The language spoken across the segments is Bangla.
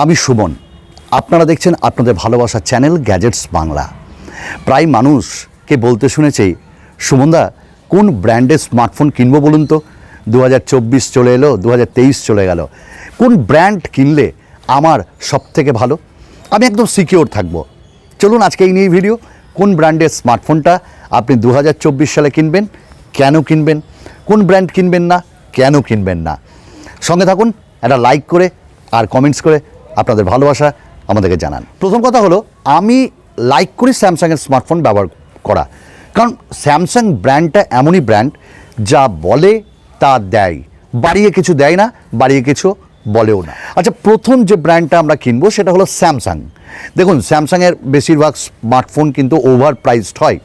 আমি সুমন। আপনারা দেখছেন আপনাদের ভালোবাসার চ্যানেল গ্যাজেটস বাংলা। প্রায় মানুষকে বলতে শুনেছি, সুমনদা, কোন ব্র্যান্ডের স্মার্টফোন কিনবো বলুন তো? দু হাজার চব্বিশ চলে এলো দু হাজার তেইশ চলে গেল। কোন ব্র্যান্ড কিনলে আমার সব থেকে ভালো? আমি একদম সিকিওর থাকব। চলুন আজকে এই নিয়ে ভিডিও, কোন ব্র্যান্ডের স্মার্টফোনটা আপনি দু হাজার চব্বিশ সালে কিনবেন, কেন কিনবেন? কোন ব্র্যান্ড কিনবেন না, কেন কিনবেন না? সঙ্গে থাকুন, একটা লাইক করে আর কমেন্টস করে আপনাদের ভালোবাসা আমাদেরকে জানান। প্রথম কথা হলো, আমি লাইক করি স্যামসাংয়ের স্মার্টফোন ব্যবহার করা। কারণ স্যামসাং ব্র্যান্ডটা এমনই ব্র্যান্ড যা বলে, তা দেয়। বাড়িয়ে কিছু দেয় না, বাড়িয়ে কিছু বলেও না। আচ্ছা প্রথম যে ব্র্যান্ডটা আমরা কিনবো সেটা হলো স্যামসাং দেখুন স্যামসাংয়ের বেশিরভাগ স্মার্টফোন কিন্তু ওভার প্রাইসড হয়।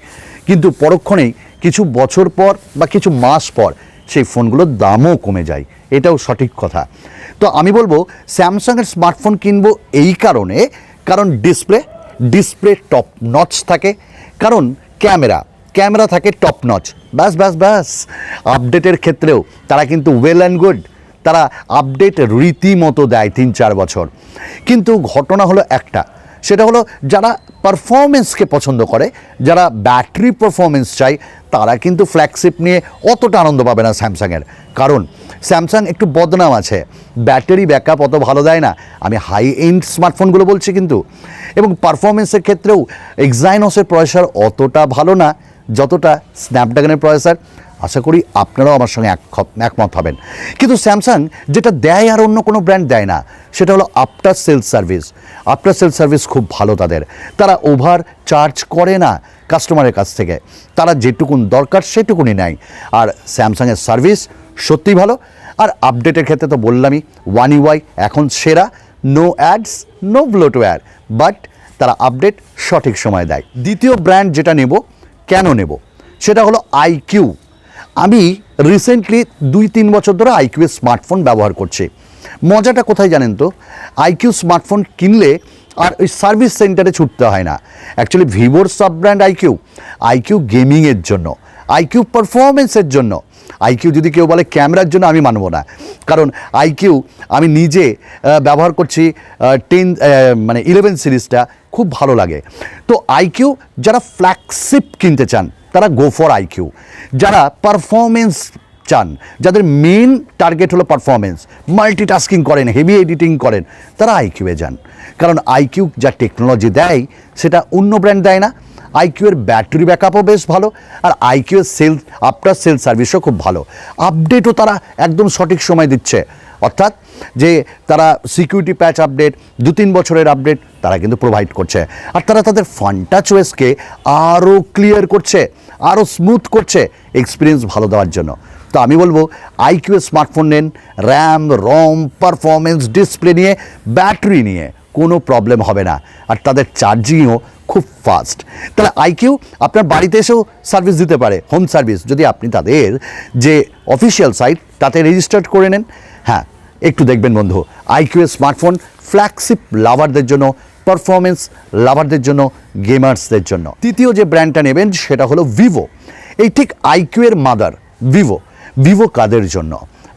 কিন্তু পরক্ষণেই কিছু বছর পর বা কিছু মাস পর সেই ফোনগুলোর দামও কমে যায়। এটাও সঠিক কথা। তো আমি বলব স্যামসাংয়ের স্মার্টফোন কিনবো এই কারণে, কারণ ডিসপ্লে ডিসপ্লে টপ নচ থাকে, কারণ ক্যামেরা ক্যামেরা থাকে টপ নচ ব্যাস ব্যাস ব্যাস। আপডেটের ক্ষেত্রেও তারা কিন্তু ওয়েল অ্যান্ড গুড তারা আপডেট রীতিমতো দেয় তিন চার বছর। কিন্তু ঘটনা হলো একটা সেটা হলো যারা পারফরমেন্সকে পছন্দ করে, যারা ব্যাটারি পারফরমেন্স চায়, তারা কিন্তু ফ্ল্যাগশিপ নিয়ে অতটা আনন্দ পাবে না স্যামসাংয়ের। কারণ স্যামসাং একটু বদনাম আছে। ব্যাটারি ব্যাকআপ অত ভালো দেয় না। আমি হাই এন্ড স্মার্টফোনগুলো বলছি কিন্তু। এবং পারফরমেন্সের ক্ষেত্রেও এক্সাইনসের প্রসেসর অতটা ভালো না, যতটা স্ন্যাপড্রাগনের প্রসেসর আশা করি আপনারাও আমার সঙ্গে এক একমত হবেন। কিন্তু স্যামসাং যেটা দেয় আর অন্য কোনো ব্র্যান্ড দেয় না, সেটা হলো after sale service after sale service খুব ভালো তাদের। তারা ওভার চার্জ করে না কাস্টমারের কাছ থেকে। তারা যেটুকুন দরকার সেটুকুনি নেয়। আর স্যামসাংয়ের সার্ভিস সত্যিই ভালো। আর আপডেটের ক্ষেত্রে তো বললামই ওয়ান ইউআই এখন সেরা no ads no bloatware but তারা আপডেট সঠিক সময় দেয়। দ্বিতীয় ব্র্যান্ড যেটা নেব, কেন নেব? সেটা হলো আইকিউ আমি রিসেন্টলি দুই তিন বছর ধরে আইকিউ স্মার্টফোন ব্যবহার করছি। মজাটা কোথায় জানেন তো? আইকিউ স্মার্টফোন কিনলে আর ওই সার্ভিস সেন্টারে ছুটতে হয় না। অ্যাকচুয়ালি ভিভোর সাব ব্র্যান্ড আইকিউ আইকিউ গেমিংয়ের জন্য আইকিউ পারফরমেন্সের জন্য। আইকিউ যদি কেউ বলে ক্যামেরার জন্য, আমি মানবো না। কারণ আইকিউ আমি নিজে ব্যবহার করছি টেন মানে ইলেভেন সিরিজটা খুব ভালো লাগে। তো আইকিউ যারা ফ্ল্যাগশিপ কিনতে চান তারা গো ফর আইকিউ যারা পারফরমেন্স চান, যাদের মেন টার্গেট হলো পারফরমেন্স মাল্টিটাস্কিং করেন হেভি এডিটিং করেন, তারা আইকিউয়ে যান। কারণ আইকিউ যা টেকনোলজি দেয়, সেটা অন্য ব্র্যান্ড দেয় না আইকিউ এর ব্যাটারি ব্যাকআপও বেশ ভালো, আর আইকিউ সেল আফটার সেল সার্ভিসও খুব ভালো। আপডেটও তারা একদম সঠিক সময় দিচ্ছে। অর্থাৎ যে তারা সিকিউরিটি প্যাচ আপডেট দু তিন বছরের আপডেট তারা কিন্তু প্রোভাইড করছে। আর তারা তাদের ফান্টা চয়েসকে আরও ক্লিয়ার করছে, আরও স্মুথ করছে এক্সপিরিয়েন্স ভালো দেওয়ার জন্য। তো আমি বলব আইকিউ স্মার্টফোন নেন র্যাম রম পারফরমেন্স ডিসপ্লে নিয়ে ব্যাটারি নিয়ে। কোনো প্রবলেম হবে না। আর তাদের চার্জিংও খুব ফাস্ট তাহলে আইকিউ আপনার বাড়িতে এসেও সার্ভিস দিতে পারে হোম সার্ভিস যদি আপনি তাদের যে অফিসিয়াল সাইট তাতে রেজিস্টার্ড করে নেন। হ্যাঁ একটু দেখবেন বন্ধু আইকিউ স্মার্টফোন ফ্ল্যাগশিপ লাভারদের জন্য পারফরমেন্স লাভারদের জন্য গেমার্সদের জন্য। তৃতীয় যে ব্র্যান্ডটা নেবেন, সেটা হলো ভিভো এই ঠিক আইকিউ এর মাদার ভিভো ভিভো কাদের জন্য?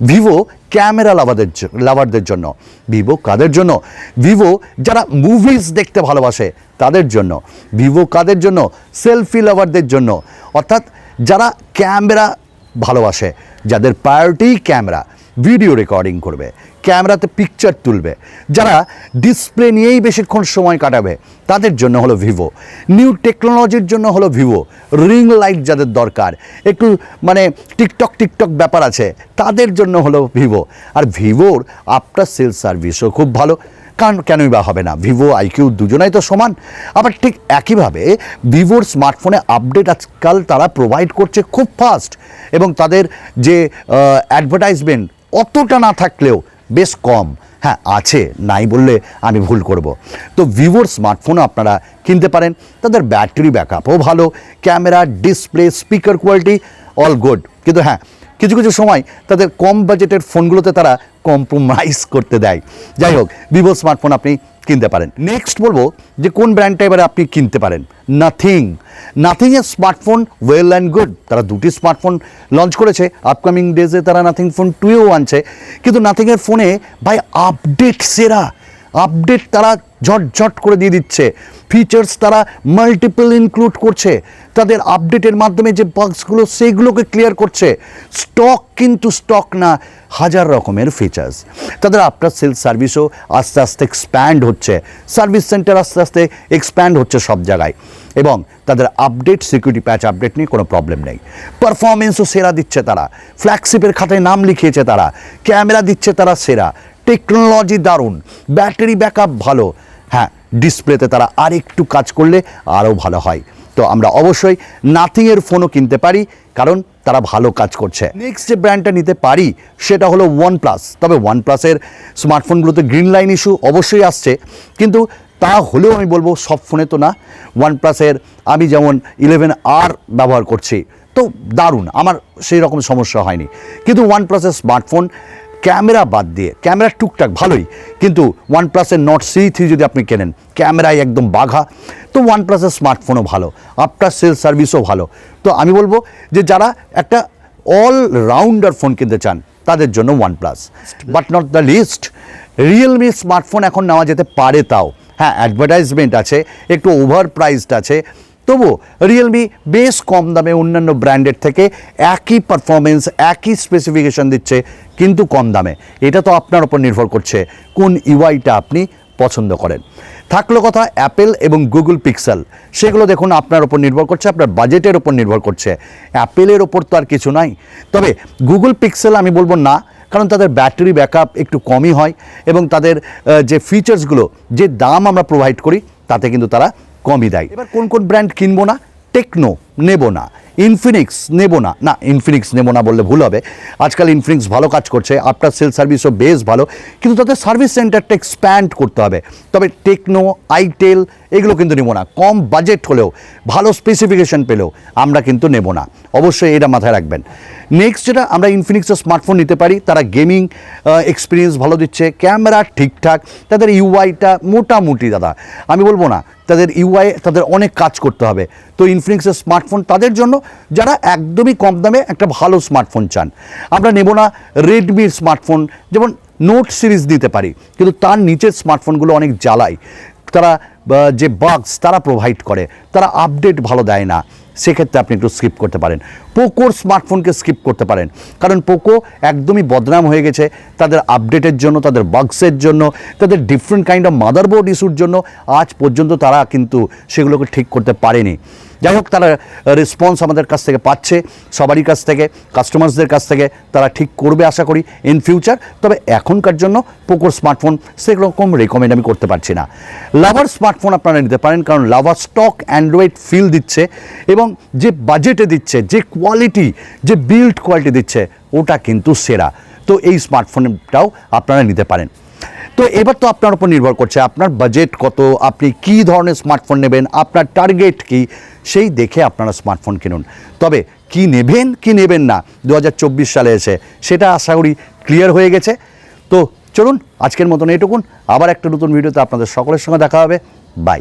ভিভো ক্যামেরা লাভারদের জ- লাভারদের জন্য। ভিভো কাদের জন্য? ভিভো যারা মুভিজ দেখতে ভালোবাসে, তাদের জন্য। ভিভো কাদের জন্য? সেলফি লাভারদের জন্য। অর্থাৎ যারা ক্যামেরা ভালোবাসে, যাদের প্রায়োরিটি ক্যামেরা ভিডিও রেকর্ডিং করবে, ক্যামেরাতে পিকচার তুলবে। যারা ডিসপ্লে নিয়েই বেশিক্ষণ সময় কাটাবে, তাদের জন্য হলো ভিভো নিউ টেকনোলজির জন্য হলো ভিভো রিং লাইট যাদের দরকার, একটু মানে টিকটক টিকটক ব্যাপার আছে, তাদের জন্য হলো ভিভো আর ভিভোর আফটার সেল সার্ভিসও খুব ভালো। কারণ কেনই বা হবে না? ভিভো আইকিউ দুজনাই তো সমান। আবার ঠিক একইভাবে ভিভোর স্মার্টফোনে আপডেট আজকাল তারা প্রোভাইড করছে খুব ফাস্ট এবং তাদের যে অ্যাডভার্টাইজমেন্ট অতটা না থাকলেও বেশ কম। হ্যাঁ আছে, নাই বললে আমি ভুল করব। তো ভিভোর স্মার্টফোনও আপনারা কিনতে পারেন। তাদের ব্যাটারি ব্যাকআপও ভালো, camera, display, speaker quality, all good. কিন্তু হ্যাঁ কিছু কিছু সময় তাদের কম বাজেটের ফোনগুলোতে তারা কম্প্রোমাইজ করতে দেয়। যাই হোক ভিভোর স্মার্টফোন আপনি কিনতে পারেন। নেক্সট বলব যে কোন ব্র্যান্ডটা এবারে আপনি কিনতে পারেন? নাথিং নাথিংয়ের স্মার্টফোন ওয়েল অ্যান্ড গুড তারা দুটি স্মার্টফোন লঞ্চ করেছে। আপকামিং ডেজে তারা নাথিং ফোন টুয়েও আনছে। কিন্তু নাথিংয়ের ফোনে ভাই আপডেট সেরা। আপডেট তারা ঝটঝট করে দিয়ে দিচ্ছে। ফিচার্স তারা মাল্টিপল ইনক্লুড করছে। তাদের আপডেটের মাধ্যমে যে বাগসগুলো সেইগুলোকে ক্লিয়ার করছে। স্টক কিন্তু স্টক না, হাজার রকমের ফিচার্স তাদের আফটার সেল সার্ভিসও আস্তে আস্তে এক্সপ্যান্ড হচ্ছে। সার্ভিস সেন্টার আস্তে আস্তে এক্সপ্যান্ড হচ্ছে সব জায়গায়। এবং তাদের আপডেট সিকিউরিটি প্যাচ আপডেট নিয়ে কোনো প্রবলেম নেই। পারফরমেন্সও সেরা দিচ্ছে তারা। ফ্ল্যাগশিপের খাতায় নাম লিখিয়েছে তারা। ক্যামেরা দিচ্ছে তারা সেরা। টেকনোলজি দারুণ। ব্যাটারি ব্যাকআপ ভালো। হ্যাঁ ডিসপ্লেতে তারা আর একটু কাজ করলে আরও ভালো হয়। তো আমরা অবশ্যই নাথিংয়ের ফোনও কিনতে পারি, কারণ তারা ভালো কাজ করছে। নেক্সট যে ব্র্যান্ডটা নিতে পারি, সেটা হলো ওয়ান প্লাস তবে ওয়ান প্লাসের স্মার্টফোনগুলোতে গ্রিন লাইন ইস্যু অবশ্যই আসছে, কিন্তু তা হলেও আমি বলব সব ফোনে তো না। ওয়ান প্লাসের আমি যেমন ইলেভেন আর ব্যবহার করছি, তো দারুণ। আমার সেই রকম সমস্যা হয়নি। কিন্তু ওয়ান প্লাসের স্মার্টফোন ক্যামেরা বাদ দিয়ে, ক্যামেরা টুকটাক ভালোই, কিন্তু ওয়ান প্লাসের নট সি থ্রি যদি আপনি কেনেন, ক্যামেরায় একদম বাঘা, তো ওয়ান প্লাসের স্মার্টফোনও ভালো আফটার সেল সার্ভিসও ভালো। তো আমি বলব যে যারা একটা অল রাউন্ডার ফোন কিনতে চান, তাদের জন্য OnePlus but not the least Realme smartphone এখন নেওয়া যেতে পারে তাও। হ্যাঁ অ্যাডভার্টাইজমেন্ট আছে, একটু ওভার প্রাইসড আছে তবুও রিয়েলমি বেশ কম দামে অন্যান্য ব্র্যান্ডের থেকে একই পারফরমেন্স একই স্পেসিফিকেশন দিচ্ছে, কিন্তু কম দামে। এটা তো আপনার ওপর নির্ভর করছে কোন ইউআইটা আপনি পছন্দ করেন। থাকল কথা অ্যাপেল এবং গুগল পিক্সেল সেগুলো দেখুন আপনার ওপর নির্ভর করছে, আপনার বাজেটের ওপর নির্ভর করছে। অ্যাপেলের ওপর তো আর কিছু নাই। তবে গুগল পিক্সেল আমি বলব না, কারণ তাদের ব্যাটারি ব্যাকআপ একটু কমই হয় এবং তাদের যে ফিচার্সগুলো যে দাম আমরা প্রোভাইড করি, তাতে কিন্তু তারা কমই দেয়। এবার কোন কোন ব্র্যান্ড কিনবো না? টেকনো নেব না। ইনফিনিক্স নেব না। না ইনফিনিক্স নেব না বললে ভুল হবে। আজকাল ইনফিনিক্স ভালো কাজ করছে আফটার সেল সার্ভিসও বেশ ভালো। কিন্তু তাদের সার্ভিস সেন্টারটা এক্সপ্যান্ড করতে হবে। তবে টেকনো আইটেল এগুলো কিন্তু নেব না। কম বাজেট হলেও, ভালো স্পেসিফিকেশন পেলেও আমরা কিন্তু নেব না। অবশ্যই এটা মাথায় রাখবেন। নেক্সট যেটা আমরা ইনফিনিক্সের স্মার্টফোন নিতে পারি, তারা গেমিং এক্সপিরিয়েন্স ভালো দিচ্ছে ক্যামেরা ঠিকঠাক, তাদের ইউআইটা মোটামুটি দাদা। আমি বলব না, তাদের ইউআই তাদের অনেক কাজ করতে হবে। তো ইনফিনিক্সের স্মার্টফোন তাদের জন্য যারা একদমই কম দামে একটা ভালো স্মার্টফোন চান। আমরা নেব না রেডমির স্মার্টফোন যেমন নোট সিরিজ দিতে পারি, কিন্তু তার নিচের স্মার্টফোনগুলো অনেক জ্বালায়। তারা যে বাগস তারা প্রোভাইড করে, তারা আপডেট ভালো দেয় না, সেক্ষেত্রে আপনি একটু স্কিপ করতে পারেন। পোকোর স্মার্টফোনকে স্কিপ করতে পারেন। কারণ পোকো একদমই বদনাম হয়ে গেছে তাদের আপডেটের জন্য, তাদের বাগসের জন্য, তাদের ডিফারেন্ট কাইন্ড অফ মাদারবোর্ড ইস্যুর জন্য। আজ পর্যন্ত তারা কিন্তু সেগুলোকে ঠিক করতে পারেনি। যাই হোক, তারা রেসপন্স আমাদের কাছ থেকে পাচ্ছে, সবারই কাছ থেকে কাস্টমার্সদের কাছ থেকে তারা ঠিক করবে আশা করি ইন ফিউচার তবে এখনকার জন্য পোকোর স্মার্টফোন সেরকম রেকমেন্ড আমি করতে পারছি না। লাভার স্মার্টফোন আপনারা নিতে পারেন, কারণ লাভার স্টক অ্যান্ড্রয়েড ফিল দিচ্ছে এবং যে বাজেটে দিচ্ছে, যে কোয়ালিটি যে বিল্ড কোয়ালিটি দিচ্ছে, ওটা কিন্তু সেরা। তো এই স্মার্টফোনটাও আপনারা নিতে পারেন। তো এবার তো আপনার উপর নির্ভর করছে, আপনার বাজেট কত, আপনি কি ধরনের স্মার্টফোন নেবেন, আপনার টার্গেট কি, সেই দেখে আপনারা স্মার্টফোন কিনুন। তবে কি নেবেন কি নেবেন না দু হাজার চব্বিশ সালে এসে সেটা আশা করি ক্লিয়ার হয়ে গেছে। তো চলুন, আজকের মতন এটুকুন আবার একটা নতুন ভিডিওতে আপনাদের সকলের সঙ্গে দেখা হবে। বাই